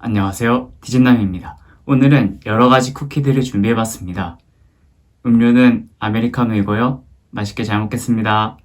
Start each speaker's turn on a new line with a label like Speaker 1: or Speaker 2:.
Speaker 1: 안녕하세요. 디진남입니다. 오늘은 여러 가지 쿠키들을 준비해봤습니다. 음료는 아메리카노이고요. 맛있게 잘 먹겠습니다.